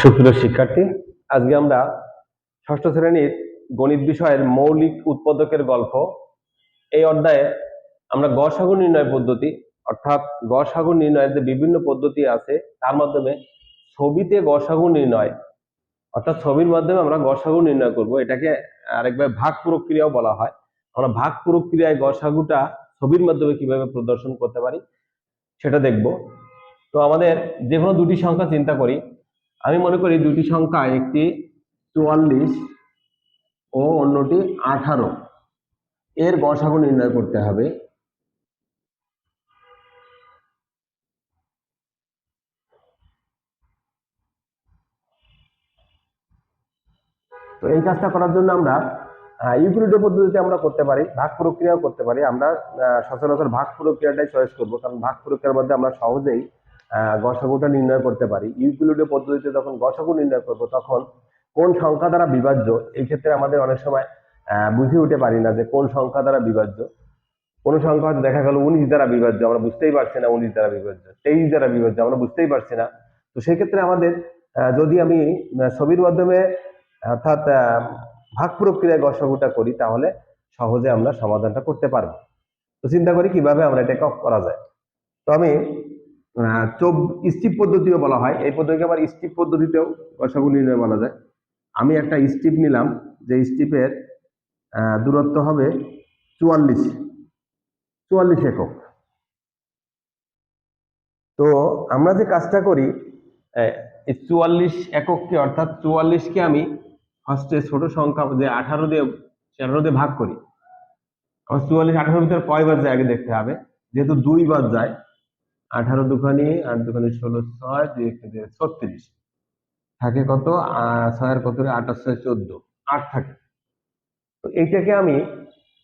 সুপ্রিয় শিক্ষার্থী, আজকে আমরা ষষ্ঠ শ্রেণির গণিত বিষয়ের মৌলিক উৎপাদকের গল্প। এই অধ্যায়ে আমরা গসাগু নির্ণয় পদ্ধতি, অর্থাৎ গসাগু নির্ণয়ের যে বিভিন্ন পদ্ধতি আছে, তার মাধ্যমে ছবিতে গসাগু নির্ণয়, অর্থাৎ ছবির মাধ্যমে আমরা গসাগু নির্ণয় করব। এটাকে আরেকবার ভাগ প্রক্রিয়াও বলা হয়। আমরা ভাগ প্রক্রিয়ায় গসাগুটা ছবির মাধ্যমে কীভাবে প্রদর্শন করতে পারি, সেটা দেখব। তো আমাদের যে কোনো দুটি সংখ্যা চিন্তা করি। আমি মনে করি দুটি সংখ্যা, একটি চুয়াল্লিশ ও অন্যটি আঠারো। এর গসাগু নির্ণয় করতে হবে। তো এই কাজটা করার জন্য আমরা ইউক্লিডের পদ্ধতিতে আমরা করতে পারি, ভাগ প্রক্রিয়াও করতে পারি। আমরা সচরাচর ভাগ প্রক্রিয়াটাই চয়েস করব, কারণ ভাগ প্রক্রিয়ার মধ্যে আমরা সহজেই গসাগুটা নির্ণয় করতে পারি। ইউক্লিডের পদ্ধতিতে যখন গসাগু নির্ণয় করব, তখন কোন সংখ্যা দ্বারা বিভাজ্য এই ক্ষেত্রে আমাদের অনেক সময় বুঝে উঠে পারি না যে কোন সংখ্যা দ্বারা বিভাজ্য। কোন সংখ্যা হয়তো দেখা গেল উনিশ দ্বারা বিভাজ্য, আমরা বুঝতেই পারছি না উনিশ দ্বারা বিভাজ্য, তেইশ দ্বারা বিভাজ্য, আমরা বুঝতেই পারছি না। তো সেই ক্ষেত্রে আমাদের যদি আমি ছবির মাধ্যমে, অর্থাৎ ভাগ প্রক্রিয়ায় গসাগুটা করি, তাহলে সহজে আমরা সমাধানটা করতে পারব। তো চিন্তা করি কীভাবে আমরা এটা করা যায়। তো আমি চব স্টিপ পদ্ধতিও বলা হয়। এই পদ্ধতিকে আবার স্টিপ পদ্ধতিতেও গসাগু নির্ণয় বলা যায়। আমি একটা স্টিপ নিলাম, যে স্টিপের দূরত্ব হবে চুয়াল্লিশ চুয়াল্লিশ একক। তো আমরা যে কাজটা করি চুয়াল্লিশ একককে, অর্থাৎ চুয়াল্লিশকে আমি ফার্স্টে ছোট সংখ্যা, যে আঠারো দিয়ে, তেরো দিয়ে ভাগ করি। আমার চুয়াল্লিশ আঠারোর ভিতরে কয়বার যায়, আগে দেখতে হবে। যেহেতু দুইবার যায় আঠারো দুখানি আট দুখানি ষোলো ছয় দুই এক ছত্রিশ। থাকে কত? আহ, ছয়ের কত? আঠাশ ছয় চোদ্দ। আট থাকে। তো এইটাকে আমি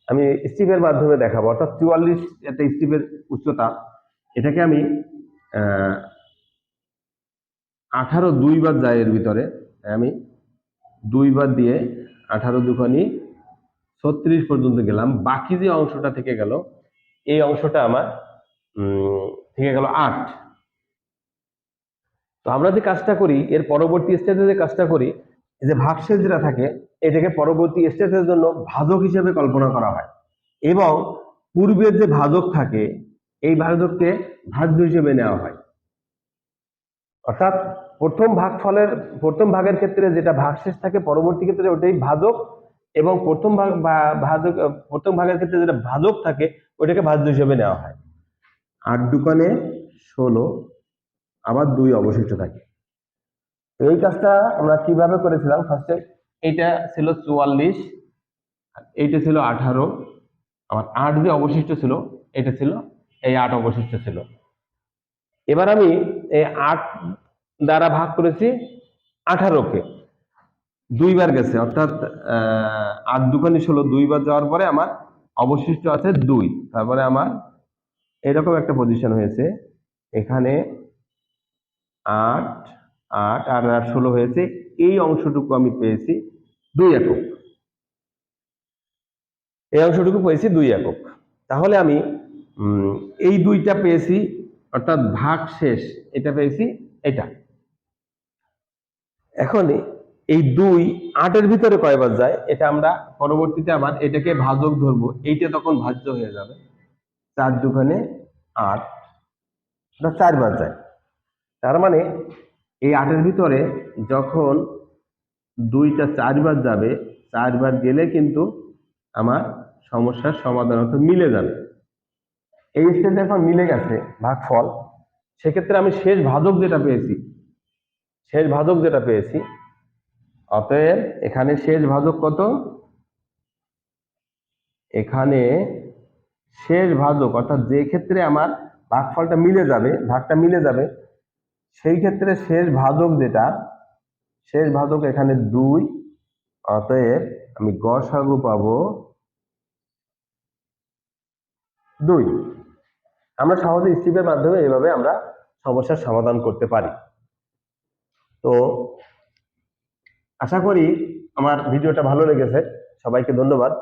আমি স্টিপের মাধ্যমে দেখাবো। অর্থাৎ চুয়াল্লিশ একটা স্টিপের উচ্চতা। এটাকে আমি আঠারো দুইবার যায় এর ভিতরে। আমি দুইবার দিয়ে আঠারো দুখানি ছত্রিশ পর্যন্ত গেলাম। বাকি যে অংশটা থেকে গেল এই অংশটা আমার থেকে গেল আট। তো আমরা যে কাজটা করি, এর পরবর্তী স্টেজে যে কাজটা করি যে ভাগশেষ যেটা থাকে, এটাকে পরবর্তী স্টেজের জন্য ভাজক হিসেবে কল্পনা করা হয়। এবং পূর্বের যে ভাজক থাকে, এই ভাজককে ভাজ্য হিসেবে নেওয়া হয়। অর্থাৎ প্রথম ভাগ ফলের প্রথম ভাগের ক্ষেত্রে যেটা ভাগশেষ থাকে, পরবর্তী ক্ষেত্রে ওটাই ভাজক, এবং প্রথম ভাগ ভাজক, প্রথম ভাগের ক্ষেত্রে যেটা ভাজক থাকে, ওটাকে ভাজ্য হিসেবে নেওয়া হয়। আট দোকানে ষোলো, আবার দুই অবশিষ্ট থাকে। এই কাজটা আমরা কীভাবে করেছিলাম? ফার্স্টে এইটা ছিল চুয়াল্লিশ, এইটা ছিল আঠারো আমার আট যে অবশিষ্ট ছিল, এটা ছিল, এই আট অবশিষ্ট ছিল। এবার আমি এই আট দ্বারা ভাগ করেছি আঠারোকে। দুইবার গেছে, অর্থাৎ আট দুখানি ষোলো, দুইবার যাওয়ার পরে আমার অবশিষ্ট আছে দুই, তারপরে আমার এরকম একটা পজিশন হয়েছে। এখানে আট আট আর আট ষোলো হয়েছে। এই অংশটুকু আমি পেয়েছি দুই একক। এই অংশটুকু পেয়েছি দুই একক। তাহলে আমি এই দুইটা পেয়েছি, অর্থাৎ ভাগ শেষ, এটা পেয়েছি এটা। এখন এই দুই আটের ভিতরে কয়বার যায়? এটা আমরা পরবর্তীতে আবার এটাকে ভাজক ধরবো। এইটা তখন ভাজ্য হয়ে যাবে। চার দুখানে আট চারবার যায় তার মানে এই আটের ভিতরে যখন দুইটা চারবার যাবে চারবার গেলে কিন্তু আমার সমস্যার সমাধান হতে মিলে যাবে। এই স্টেজে এখন মিলে গেছে ভাগফল, সেক্ষেত্রে আমি শেষ ভাজক যেটা পেয়েছি, শেষ ভাজক যেটা পেয়েছি, অতএব এখানে শেষ ভাজক কত? এখানে শেষ ভাজক, অর্থাৎ যে ক্ষেত্রে আমার ভাগফলটা মিলে যাবে, ভাগটা মিলে যাবে, সেই ক্ষেত্রে শেষ ভাজক যেটা, শেষ ভাজক এখানে দুই, অতএব আমি গসাগু পাবো দুই। আমরা সহজে স্টিপের মাধ্যমে এইভাবে আমরা সমস্যার সমাধান করতে পারি। তো আশা করি আমার ভিডিওটা ভালো লেগেছে। সবাইকে ধন্যবাদ।